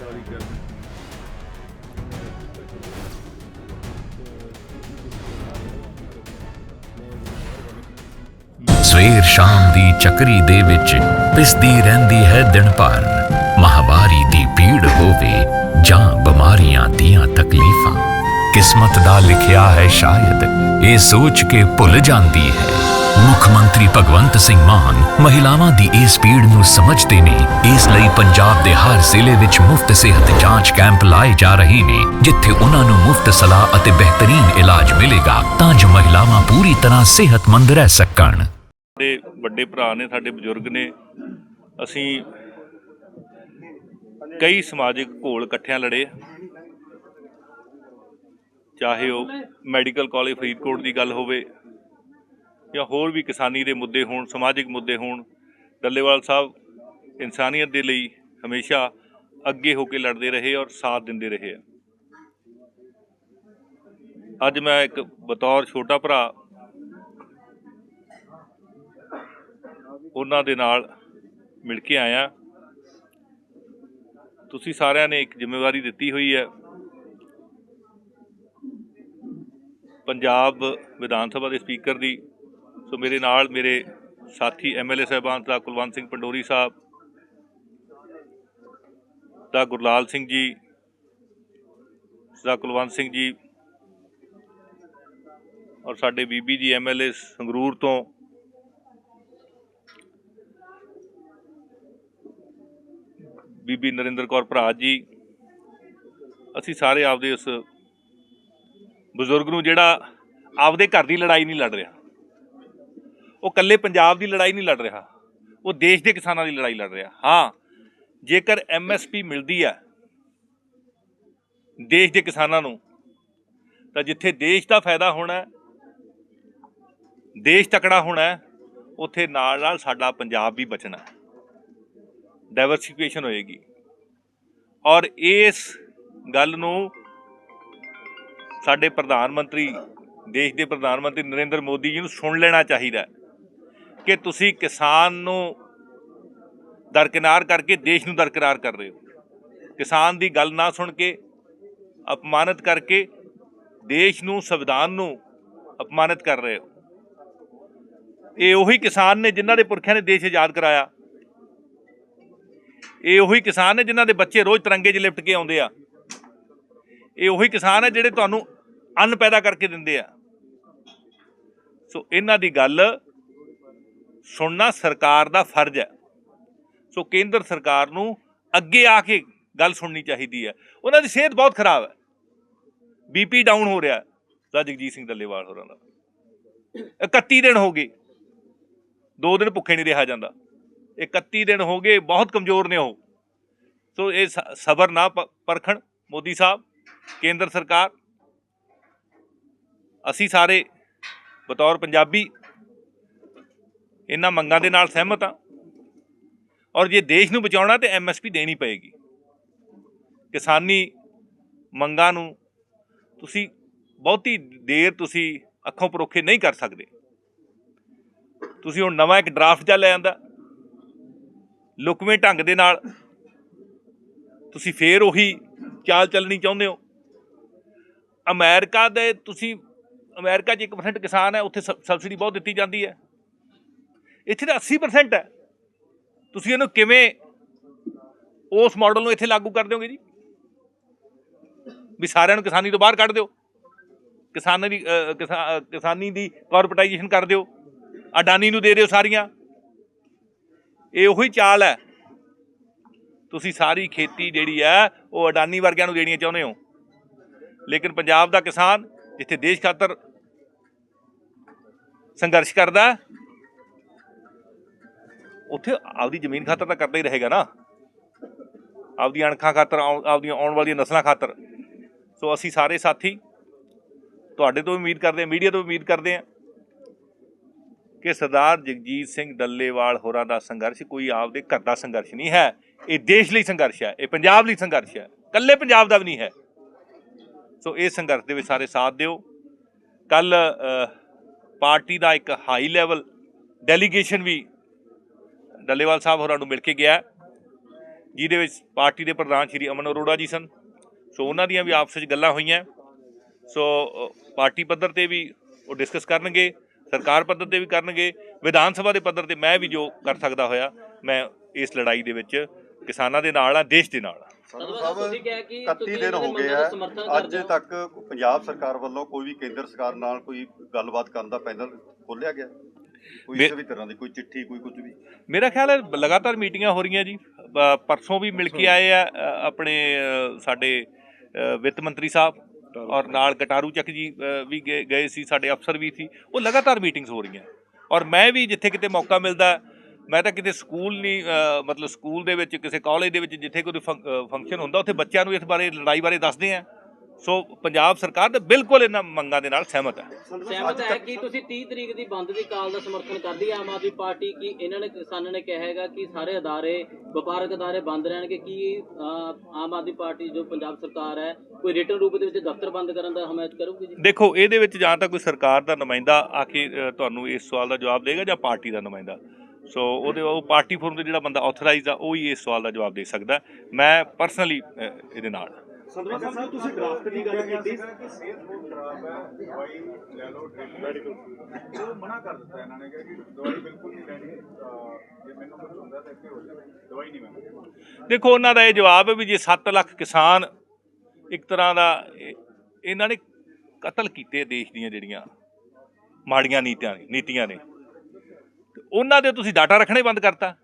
ਜਾਰੀ ਕਰਨ। ਸਵੇਰ ਸ਼ਾਮ ਦੀ ਚੱਕਰੀ ਦੇ ਵਿੱਚ ਪਿਸਦੀ ਰਹਿੰਦੀ ਹੈ ਦਿਨ ਭਰ। ਮਹਾਵਾਰੀ ਦੀ ਪੀੜ ਹੋਵੇ ਜਾਂ ਬਿਮਾਰੀਆਂ ਦੀਆਂ ਤਕਲੀਫਾਂ। ਕਿਸਮਤ ਦਾ ਲਿਖਿਆ ਹੈ ਸ਼ਾਇਦ, ਇਹ ਸੋਚ ਕੇ ਭੁੱਲ ਜਾਂਦੀ ਹੈ। ਮੁੱਖ ਮੰਤਰੀ ਭਗਵੰਤ ਸਿੰਘ ਮਾਨ ਮਹਿਲਾਵਾਂ ਦੀ ਇਸ ਪੀੜ ਨੂੰ ਸਮਝਦੇ ਨੇ। ਇਸ ਲਈ ਪੰਜਾਬ ਦੇ ਹਰ ਜ਼ਿਲ੍ਹੇ ਵਿੱਚ ਮੁਫਤ ਸਿਹਤ ਜਾਂਚ ਕੈਂਪ ਲਾਏ ਜਾ ਰਹੇ ਨੇ, ਜਿੱਥੇ ਉਹਨਾਂ ਨੂੰ ਮੁਫਤ ਸਲਾਹ ਅਤੇ ਬਿਹਤਰੀਨ ਇਲਾਜ ਮਿਲੇਗਾ ਤਾਂ ਜੋ ਮਹਿਲਾਵਾਂ ਪੂਰੀ ਤਰ੍ਹਾਂ ਸਿਹਤਮੰਦ ਰਹਿ ਸਕਣ। ਸਾਡੇ ਵੱਡੇ ਭਰਾ ਨੇ, ਸਾਡੇ ਬਜ਼ੁਰਗ ਨੇ, ਅਸੀਂ ਕਈ ਸਮਾਜਿਕ ਘੋਲ ਇਕੱਠਿਆਂ ਲੜੇ। ਚਾਹੇ ਉਹ ਮੈਡੀਕਲ ਕਾਲਜ ਫਰੀਦਕੋਟ ਦੀ ਗੱਲ ਹੋਵੇ ਜਾਂ ਹੋਰ ਵੀ ਕਿਸਾਨੀ ਦੇ ਮੁੱਦੇ ਹੋਣ, ਸਮਾਜਿਕ ਮੁੱਦੇ ਹੋਣ, ਡੱਲੇਵਾਲ ਸਾਹਿਬ ਇਨਸਾਨੀਅਤ ਦੇ ਲਈ ਹਮੇਸ਼ਾ ਅੱਗੇ ਹੋ ਕੇ ਲੜਦੇ ਰਹੇ ਔਰ ਸਾਥ ਦਿੰਦੇ ਰਹੇ ਆ। ਅੱਜ ਮੈਂ ਇੱਕ ਬਤੌਰ ਛੋਟਾ ਭਰਾ ਉਹਨਾਂ ਦੇ ਨਾਲ ਮਿਲ ਕੇ ਆਇਆ। ਤੁਸੀਂ ਸਾਰਿਆਂ ਨੇ ਇੱਕ ਜ਼ਿੰਮੇਵਾਰੀ ਦਿੱਤੀ ਹੋਈ ਹੈ। ਪੰਜਾਬ ਵਿਧਾਨ ਸਭਾ ਦੇ ਸਪੀਕਰ ਦੀ ਸੋ ਮੇਰੇ ਨਾਲ ਮੇਰੇ ਸਾਥੀ ਐਮਐਲਏ ਸਾਹਿਬਾਨ ਦਾ ਕੁਲਵੰਤ ਸਿੰਘ ਪੰਡੋਰੀ ਸਾਹਿਬ, ਦਾ ਗੁਰਲਾਲ ਸਿੰਘ ਜੀ, ਦਾ ਕੁਲਵੰਤ ਸਿੰਘ ਜੀ ਔਰ ਸਾਡੇ ਬੀਬੀ ਜੀ ਐਮਐਲਏ ਸੰਗਰੂਰ ਤੋਂ। ਬੀਬੀ ਨਰਿੰਦਰ ਕੌਰ ਭਰਾਜ ਜੀ, ਅਸੀਂ ਸਾਰੇ ਆਪਦੇ ਉਸ ਬਜ਼ੁਰਗ ਨੂੰ ਜਿਹੜਾ ਆਪਦੇ ਘਰ ਦੀ ਲੜਾਈ ਨਹੀਂ ਲੜ ਰਿਹਾ। ਉਹ ਇਕੱਲੇ ਪੰਜਾਬ ਦੀ ਲੜਾਈ ਨਹੀਂ ਲੜ ਰਿਹਾ, ਉਹ ਦੇਸ਼ ਦੇ ਕਿਸਾਨਾਂ ਦੀ ਲੜਾਈ ਲੜ ਰਿਹਾ। ਹਾਂ, ਜੇਕਰ ਐਮਐਸਪੀ ਮਿਲਦੀ ਹੈ, ਦੇਸ਼ ਦੇ ਕਿਸਾਨਾਂ ਨੂੰ, ਤਾਂ ਜਿੱਥੇ ਦੇਸ਼ ਦਾ ਫਾਇਦਾ ਹੋਣਾ ਦੇਸ਼ ਤਕੜਾ ਹੋਣਾ ਉੱਥੇ ਨਾਲ ਨਾਲ ਸਾਡਾ ਪੰਜਾਬ ਵੀ ਬਚਣਾ ਹੈ। ਡਾਈਵਰਸਿਫਿਕੇਸ਼ਨ ਹੋਏਗੀ। ਔਰ ਇਸ ਗੱਲ ਨੂੰ ਸਾਡੇ ਪ੍ਰਧਾਨ ਮੰਤਰੀ, ਦੇਸ਼ ਦੇ ਪ੍ਰਧਾਨ ਮੰਤਰੀ ਨਰਿੰਦਰ ਮੋਦੀ ਜੀ ਨੂੰ ਸੁਣ ਲੈਣਾ ਚਾਹੀਦਾ ਕਿ ਤੁਸੀਂ ਕਿਸਾਨ ਨੂੰ ਦਰਕਿਨਾਰ ਕਰਕੇ ਦੇਸ਼ ਨੂੰ ਦਰਕਿਨਾਰ ਕਰ ਰਹੇ ਹੋ। ਕਿਸਾਨ ਦੀ ਗੱਲ ਨਾ ਸੁਣ ਕੇ, ਅਪਮਾਨਿਤ ਕਰਕੇ ਦੇਸ਼ ਨੂੰ, ਸੰਵਿਧਾਨ ਨੂੰ ਅਪਮਾਨਿਤ ਕਰ ਰਹੇ ਹੋ। ਇਹ ਉਹੀ ਕਿਸਾਨ ਨੇ ਜਿਨ੍ਹਾਂ ਦੇ ਪੁਰਖਿਆਂ ਨੇ ਦੇਸ਼ ਆਜ਼ਾਦ ਕਰਾਇਆ। ਇਹ ਉਹੀ ਕਿਸਾਨ ਨੇ ਜਿਨ੍ਹਾਂ ਦੇ ਬੱਚੇ ਰੋਜ਼ ਤਿਰੰਗੇ 'ਚ ਲਿਪਟ ਕੇ ਆਉਂਦੇ ਆ। ਇਹ ਉਹੀ ਕਿਸਾਨ ਹੈ ਜਿਹੜੇ ਤੁਹਾਨੂੰ ਅੰਨ ਪੈਦਾ ਕਰਕੇ ਦਿੰਦੇ ਆ। ਸੋ ਇਹਨਾਂ ਦੀ ਗੱਲ ਸੁਣਨਾ ਸਰਕਾਰ ਦਾ ਫਰਜ਼ ਹੈ। ਸੋ ਕੇਂਦਰ ਸਰਕਾਰ ਨੂੰ ਅੱਗੇ ਆ ਕੇ ਗੱਲ ਸੁਣਨੀ ਚਾਹੀਦੀ ਹੈ। ਉਹਨਾਂ ਦੀ ਸਿਹਤ ਬਹੁਤ ਖਰਾਬ ਹੈ। ਬੀਪੀ ਡਾਊਨ ਹੋ ਰਿਹਾ ਸਾ ਜਗਜੀਤ ਸਿੰਘ ਦੱਲੇਵਾਲ ਹੋਰਾਂ ਦਾ। 31 ਦਿਨ ਹੋ ਗਏ। ਦੋ ਦਿਨ ਭੁੱਖੇ ਨਹੀਂ ਰਿਹਾ ਜਾਂਦਾ। 31 ਦਿਨ ਹੋ ਗਏ, ਬਹੁਤ ਕਮਜ਼ੋਰ ਨੇ ਉਹ। ਸੋ ਇਹ ਸ- ਸਬਰ ਨਾ ਪ- ਪਰਖਣ। ਮੋਦੀ ਸਾਹਿਬ, ਕੇਂਦਰ ਸਰਕਾਰ, ਅਸੀਂ ਸਾਰੇ ਬਤੌਰ ਪੰਜਾਬੀ ਇਹਨਾਂ ਮੰਗਾਂ ਦੇ ਨਾਲ ਸਹਿਮਤ ਆ ਔਰ ਜੇ ਦੇਸ਼ ਨੂੰ ਬਚਾਉਣਾ ਤੇ ਐਮਐਸਪੀ ਦੇਣੀ ਪਏਗੀ। ਕਿਸਾਨੀ ਮੰਗਾਂ ਨੂੰ ਤੁਸੀਂ ਬਹੁਤੀ ਦੇਰ ਤੁਸੀਂ ਅੱਖੋਂ ਪਰੋਖੇ ਨਹੀਂ ਕਰ ਸਕਦੇ। ਤੁਸੀਂ ਹੁਣ ਨਵਾਂ ਇੱਕ ਡਰਾਫਟ ਜਾਂ ਲੈ ਆਂਦਾ। ਲੁਕਵੇਂ ਢੰਗ ਦੇ ਨਾਲ ਤੁਸੀਂ ਫੇਰ ਉਹੀ ਚਾਲ ਚੱਲਣੀ ਚਾਹੁੰਦੇ ਹੋ। ਅਮਰੀਕਾ ਦੇ ਤੁਸੀਂ, ਅਮਰੀਕਾ 'ਚ 1% ਕਿਸਾਨ ਹੈ, ਉੱਥੇ ਸਬ- ਸਬਸਿਡੀ ਬਹੁਤ ਦਿੱਤੀ ਜਾਂਦੀ ਹੈ। ਇੱਥੇ ਤਾਂ 80% ਹੈ। ਤੁਸੀਂ ਇਹਨੂੰ ਕਿਵੇਂ ਉਸ ਮਾਡਲ ਨੂੰ ਇੱਥੇ ਲਾਗੂ ਕਰ ਦਿਓਗੇ ਜੀ? ਵੀ ਸਾਰਿਆਂ ਨੂੰ ਕਿਸਾਨੀ ਤੋਂ ਬਾਹਰ ਕੱਢ ਦਿਓ। ਕਿਸਾਨਾਂ ਦੀ ਕਿਸਾਨੀ ਦੀ ਕਾਰਪੋਰੇਟਾਈਜੇਸ਼ਨ ਕਰ ਦਿਓ। ਅਡਾਨੀ ਨੂੰ ਦੇ ਦਿਓ ਸਾਰੀਆਂ। ਇਹ ਉਹੀ ਚਾਲ ਹੈ। ਤੁਸੀਂ ਸਾਰੀ ਖੇਤੀ ਜਿਹੜੀ ਹੈ, ਉਹ ਅਡਾਨੀ ਵਰਗਿਆਂ ਨੂੰ ਦੇਣੀਆਂ ਚਾਹੁੰਦੇ ਹੋ। ਲੇਕਿਨ ਪੰਜਾਬ ਦਾ ਕਿਸਾਨ ਜਿੱਥੇ ਦੇਸ਼ ਖਾਤਰ ਸੰਘਰਸ਼ ਕਰਦਾ ਉੱਥੇ ਆਪਦੀ ਜ਼ਮੀਨ ਖਾਤਰ ਤਾਂ ਕਰਦਾ ਹੀ ਰਹੇਗਾ ਨਾ। ਆਪਦੀਆਂ ਅਣਖਾਂ ਖਾਤਰ ਆਪਦੀਆਂ ਆਉਣ ਵਾਲੀਆਂ ਨਸਲਾਂ ਖਾਤਰ। ਸੋ ਅਸੀਂ ਸਾਰੇ ਸਾਥੀ, ਤੁਹਾਡੇ ਤੋਂ ਉਮੀਦ ਕਰਦੇ ਹਾਂ, ਮੀਡੀਆ ਤੋਂ ਉਮੀਦ ਕਰਦੇ ਹਾਂ ਕਿ ਸਰਦਾਰ ਜਗਜੀਤ ਸਿੰਘ ਡੱਲੇਵਾਲ ਹੋਰਾਂ ਦਾ ਸੰਘਰਸ਼ ਕੋਈ ਆਪਦੇ ਘਰ ਦਾ ਸੰਘਰਸ਼ ਨਹੀਂ ਹੈ। ਇਹ ਦੇਸ਼ ਲਈ ਸੰਘਰਸ਼ ਹੈ, ਇਹ ਪੰਜਾਬ ਲਈ ਸੰਘਰਸ਼ ਹੈ ਕੱਲੇ ਪੰਜਾਬ ਦਾ ਵੀ ਨਹੀਂ ਹੈ। ਸੋ ਇਹ ਸੰਘਰਸ਼ ਦੇ ਵਿੱਚ ਸਾਰੇ ਸਾਥ ਦਿਓ। ਕੱਲ ਪਾਰਟੀ ਦਾ ਇੱਕ ਹਾਈ ਲੈਵਲ ਡੈਲੀਗੇਸ਼ਨ ਵੀ ਡੱਲੇਵਾਲ ਸਾਹਿਬ ਹੋਰਾਂ ਨੂੰ ਮਿਲ ਕੇ ਗਿਆ। ਜਿਹਦੇ ਵਿੱਚ ਪਾਰਟੀ ਦੇ ਪ੍ਰਧਾਨ ਸ਼੍ਰੀ ਅਮਨ ਅਰੋੜਾ ਜੀ ਸਨ। ਸੋ ਉਹਨਾਂ ਦੀਆਂ ਵੀ ਆਪਸ ਵਿੱਚ ਗੱਲਾਂ ਹੋਈਆਂ। ਸੋ ਪਾਰਟੀ ਪੱਧਰ ਤੇ ਵੀ ਉਹ ਡਿਸਕਸ ਕਰਨਗੇ, ਸਰਕਾਰ ਪੱਧਰ ਤੇ ਵੀ ਕਰਨਗੇ। ਵਿਧਾਨ ਸਭਾ ਦੇ ਪੱਧਰ ਤੇ ਮੈਂ ਵੀ ਜੋ ਕਰ ਸਕਦਾ ਹੋਇਆ, ਮੈਂ ਇਸ ਲੜਾਈ ਦੇ ਵਿੱਚ ਕਿਸਾਨਾਂ ਦੇ ਨਾਲ ਆ, ਦੇਸ਼ ਦੇ ਨਾਲ ਆ। ਸੰਧੂ ਸਾਹਿਬ 31 ਦਿਨ ਹੋ ਗਏ ਮੰਗਾਂ ਆ। ਅੱਜ ਤੱਕ ਪੰਜਾਬ ਸਰਕਾਰ ਵੱਲੋਂ ਕੋਈ ਵੀ ਕੇਂਦਰ ਸਰਕਾਰ ਨਾਲ ਕੋਈ ਗੱਲਬਾਤ ਕਰਨ ਦਾ ਪੈਨਲ ਖੋਲਿਆ ਗਿਆ। ਕੋਈ ਕਿਸੇ ਵੀ ਤਰ੍ਹਾਂ ਦੀ ਕੋਈ ਚਿੱਠੀ ਕੋਈ ਕੁਝ ਵੀ? ਮੇਰਾ ਖਿਆਲ ਹੈ ਲਗਾਤਾਰ ਮੀਟਿੰਗਾਂ ਹੋ ਰਹੀਆਂ ਜੀ। ਪਰਸੋਂ ਵੀ ਮਿਲ ਕੇ ਆਏ ਆ ਆਪਣੇ ਸਾਡੇ ਵਿੱਤ ਮੰਤਰੀ ਸਾਹਿਬ ਔਰ ਨਾਲ ਕਟਾਰੂ ਚੱਕ ਜੀ ਵੀ ਗਏ ਸੀ ਸਾਡੇ ਅਫਸਰ ਵੀ ਸੀ। ਉਹ ਲਗਾਤਾਰ ਮੀਟਿੰਗਸ ਹੋ ਰਹੀਆਂ। ਔਰ ਮੈਂ ਵੀ ਜਿੱਥੇ ਕਿਤੇ ਮੌਕਾ ਮਿਲਦਾ ਮੈਂ ਤਾਂ ਕਿਤੇ ਸਕੂਲ ਨਹੀਂ ਮਤਲਬ ਸਕੂਲ ਦੇ ਵਿੱਚ ਕਿਸੇ ਕਾਲਜ ਦੇ ਵਿੱਚ ਜਿੱਥੇ ਕੋਈ ਫੰਕਸ਼ਨ ਹੁੰਦਾ ਉੱਥੇ ਬੱਚਿਆਂ ਨੂੰ ਇਸ ਬਾਰੇ ਲੜਾਈ ਬਾਰੇ ਦੱਸਦੇ ਆ। ਸੋ ਪੰਜਾਬ ਸਰਕਾਰ ਤਾਂ ਬਿਲਕੁਲ ਇਹਨਾਂ ਮੰਗਾਂ ਦੇ ਨਾਲ ਸਹਿਮਤ ਹੈ। ਸਹਿਮਤ ਹੈ ਕਿ ਤੁਸੀਂ 30 ਤਰੀਕ ਦੀ ਬੰਦ ਦੀ ਕਾਲ ਦਾ ਸਮਰਥਨ ਕਰਦੀ ਹੈ ਆਮ ਆਦਮੀ ਪਾਰਟੀ ਕਿ ਇਹਨਾਂ ਨੇ ਕਿਸਾਨਾਂ ਨੇ ਕਿਹਾ ਹੈਗਾ ਕਿ ਸਾਰੇ ਅਦਾਰੇ ਵਪਾਰਕ ਅਦਾਰੇ ਬੰਦ ਰਹਿਣਗੇ ਕਿ ਆਮ ਆਦਮੀ ਪਾਰਟੀ ਜੋ ਪੰਜਾਬ ਸਰਕਾਰ ਹੈ ਕੋਈ ਰਿਟਰਨ ਰੂਪ ਦੇ ਵਿੱਚ ਦਫ਼ਤਰ ਬੰਦ ਕਰਨ ਦਾ ਹਮਾਇਤ ਕਰੂਗੀ ਜੀ? ਦੇਖੋ ਇਹਦੇ ਵਿੱਚ ਜਾਂ ਤਾਂ ਕੋਈ ਸਰਕਾਰ ਦਾ ਨੁਮਾਇੰਦਾ ਆ ਕੇ ਤੁਹਾਨੂੰ ਇਸ ਸਵਾਲ ਦਾ ਜਵਾਬ ਦੇਗਾ ਜਾਂ ਪਾਰਟੀ ਦਾ ਨੁਮਾਇੰਦਾ। ਸੋ ਉਹਦੇ ਉਹ ਪਾਰਟੀ ਫੋਰਮ ਦੇ ਜਿਹੜਾ ਬੰਦਾ ਆਥੋਰਾਈਜ਼ਡ ਆ ਉਹ ਹੀ ਇਸ ਸਵਾਲ ਦਾ ਜਵਾਬ ਦੇ ਸਕਦਾ। ਮੈਂ ਪਰਸਨਲੀ ਇਹਦੇ ਨਾਲ। ਹਾਂ। ਸੰਧਵਾ ਸਾਹਿਬ ਤੁਸੀਂ ਡਰਾਫਟ ਦੀ ਗੱਲ ਕੀਤੀ। ਉਹ ਮਨਾ ਕਰ ਦਿੱਤਾ ਇਹਨਾਂ ਨੇ ਕਿ ਦਵਾਈ ਬਿਲਕੁਲ ਨਹੀਂ ਲੈਣੀ ਜੇ ਮੈਨੂੰ ਕੁਝ ਹੁੰਦਾ ਤਾਂ ਇੱਥੇ ਹੋ ਜਾਵੇ ਦਵਾਈ ਨਹੀਂ ਮੈਂ ਦੇਖੋ ਉਹਨਾਂ ਦਾ ਇਹ ਜਵਾਬ ਹੈ ਵੀ ਜੇ 7 ਲੱਖ ਕਿਸਾਨ ਇੱਕ ਤਰ੍ਹਾਂ ਦਾ ਇਹ- ਇਹਨਾਂ ਨੇ ਕਤਲ ਕੀਤੇ ਦੇਸ਼ ਦੀਆਂ ਜਿਹੜੀਆਂ ਮਾੜੀਆਂ ਨੀਤੀਆਂ ਨੇ ਨੀਤੀਆਂ ਨੇ। ਉਹਨਾਂ ਦੇ ਤੁਸੀਂ ਡਾਟਾ ਰੱਖਣਾ ਹੀ ਬੰਦ ਕਰਤਾ।